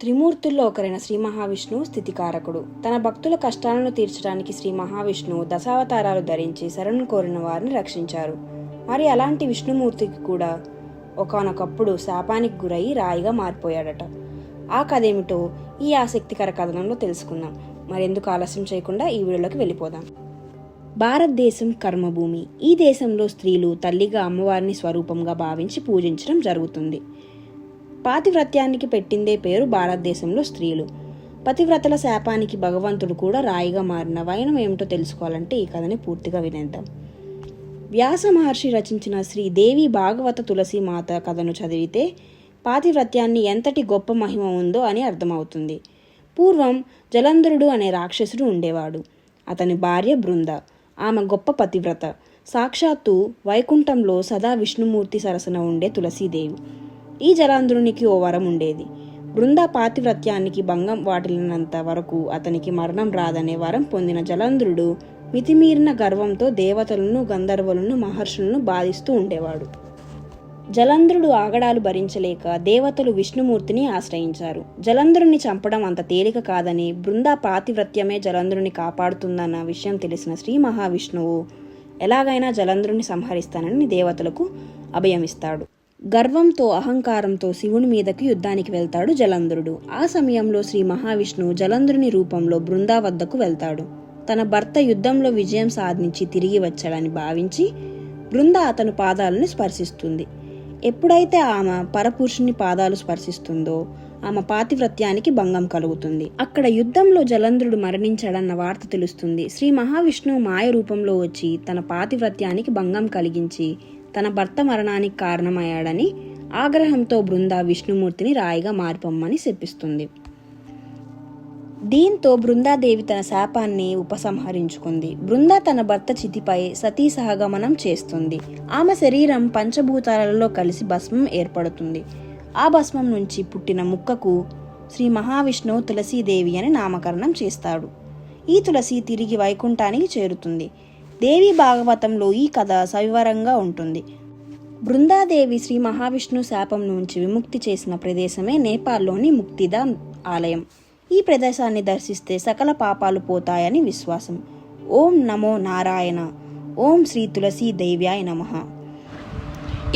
త్రిమూర్తుల్లో ఒకరైన శ్రీ మహావిష్ణువు స్థితికారకుడు. తన భక్తుల కష్టాలను తీర్చడానికి శ్రీ మహావిష్ణువు దశావతారాలు ధరించి శరణు కోరిన వారిని రక్షించారు. మరి అలాంటి విష్ణుమూర్తికి కూడా ఒకానొకప్పుడు శాపానికి గురయ్యి రాయిగా మారిపోయాడట. ఆ కథ ఏమిటో ఈ ఆసక్తికర కథనంలో తెలుసుకుందాం. మరెందుకు ఆలస్యం చేయకుండా ఈ వీడియోలోకి వెళ్ళిపోదాం. భారతదేశం కర్మభూమి. ఈ దేశంలో స్త్రీలు తల్లిగా అమ్మవారిని స్వరూపంగా భావించి పూజించడం జరుగుతుంది. పాతివ్రత్యానికి పెట్టిందే పేరు భారతదేశంలో స్త్రీలు. పతివ్రతల శాపానికి భగవంతుడు కూడా రాయిగా మారిన వైనం ఏమిటో తెలుసుకోవాలంటే ఈ కథని పూర్తిగా వినేద్దాం. వ్యాస మహర్షి రచించిన శ్రీ దేవి భాగవత తులసి మాత కథను చదివితే పాతివ్రత్యాన్ని ఎంతటి గొప్ప మహిమ ఉందో అని అర్థమవుతుంది. పూర్వం జలంధరుడు అనే రాక్షసుడు ఉండేవాడు. అతని భార్య బృంద. ఆమె గొప్ప పతివ్రత. సాక్షాత్తు వైకుంఠంలో సదా విష్ణుమూర్తి సరసన ఉండే తులసీదేవి. ఈ జలాంధ్రునికి ఓ వరం ఉండేది. బృంద పాతివ్రత్యానికి భంగం వాటిల్లినంత వరకు అతనికి మరణం రాదనే వరం పొందిన జలంధ్రుడు మితిమీరిన గర్వంతో దేవతలను గంధర్వులను మహర్షులను బాధిస్తూ ఉండేవాడు. జలంధ్రుడు ఆగడాలు భరించలేక దేవతలు విష్ణుమూర్తిని ఆశ్రయించారు. జలంధ్రుని చంపడం అంత తేలిక కాదని బృంద పాతివ్రత్యమే జలంధ్రుని కాపాడుతుందన్న విషయం తెలిసిన శ్రీ మహావిష్ణువు ఎలాగైనా జలంధ్రుని సంహరిస్తానని దేవతలకు అభయమిస్తాడు. గర్వంతో అహంకారంతో శివుని మీదకు యుద్ధానికి వెళ్తాడు జలంధ్రుడు ఆ సమయంలో శ్రీ మహావిష్ణువు జలంధ్రుని రూపంలో బృందా వద్దకు వెళ్తాడు. తన భర్త యుద్ధంలో విజయం సాధించి తిరిగి వచ్చాడని భావించి బృంద అతను పాదాలను స్పర్శిస్తుంది. ఎప్పుడైతే ఆమె పరపురుషుని పాదాలు స్పర్శిస్తుందో ఆమె పాతివ్రత్యానికి భంగం కలుగుతుంది. అక్కడ యుద్ధంలో జలంధ్రుడు మరణించాడన్న వార్త తెలుస్తుంది. శ్రీ మహావిష్ణువు మాయ రూపంలో వచ్చి తన పాతివ్రత్యానికి భంగం కలిగించి తన భర్త మరణానికి కారణమయ్యాడని ఆగ్రహంతో బృంద విష్ణుమూర్తిని రాయిగా మారిపోమ్మని శపిస్తుంది. దీంతో బృందాదేవి తన శాపాన్ని ఉపసంహరించుకుంది. బృంద తన భర్త చితిపై సతీ సహగమనం చేస్తుంది. ఆమె శరీరం పంచభూతాలలో కలిసి భస్మం ఏర్పడుతుంది. ఆ భస్మం నుంచి పుట్టిన ముక్కకు శ్రీ మహావిష్ణువు తులసీదేవి అని నామకరణం చేస్తాడు. ఈ తులసి తిరిగి వైకుంఠానికి చేరుతుంది. దేవి భాగవతంలో ఈ కథ సవివరంగా ఉంటుంది. బృందాదేవి శ్రీ మహావిష్ణు శాపం నుంచి విముక్తి చేసిన ప్రదేశమే నేపాల్లోని ముక్తిధామ్ ఆలయం. ఈ ప్రదేశాన్ని దర్శిస్తే సకల పాపాలు పోతాయని విశ్వాసం. ఓం నమో నారాయణ. ఓం శ్రీ తులసీ దేవ్యాయ నమః.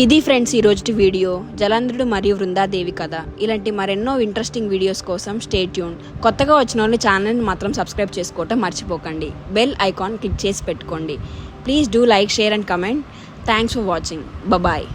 ఇది ఫ్రెండ్స్ ఈరోజు వీడియో. జలంధ్రుడు మరియు వృందాదేవి కథ. ఇలాంటి మరెన్నో ఇంట్రెస్టింగ్ వీడియోస్ కోసం స్టే ట్యూన్ కొత్తగా వచ్చిన వాళ్ళు ఛానల్ని మాత్రం సబ్స్క్రైబ్ చేసుకోవటం మర్చిపోకండి. బెల్ ఐకాన్ క్లిక్ చేసి పెట్టుకోండి. Please do like share and comment thanks for watching bye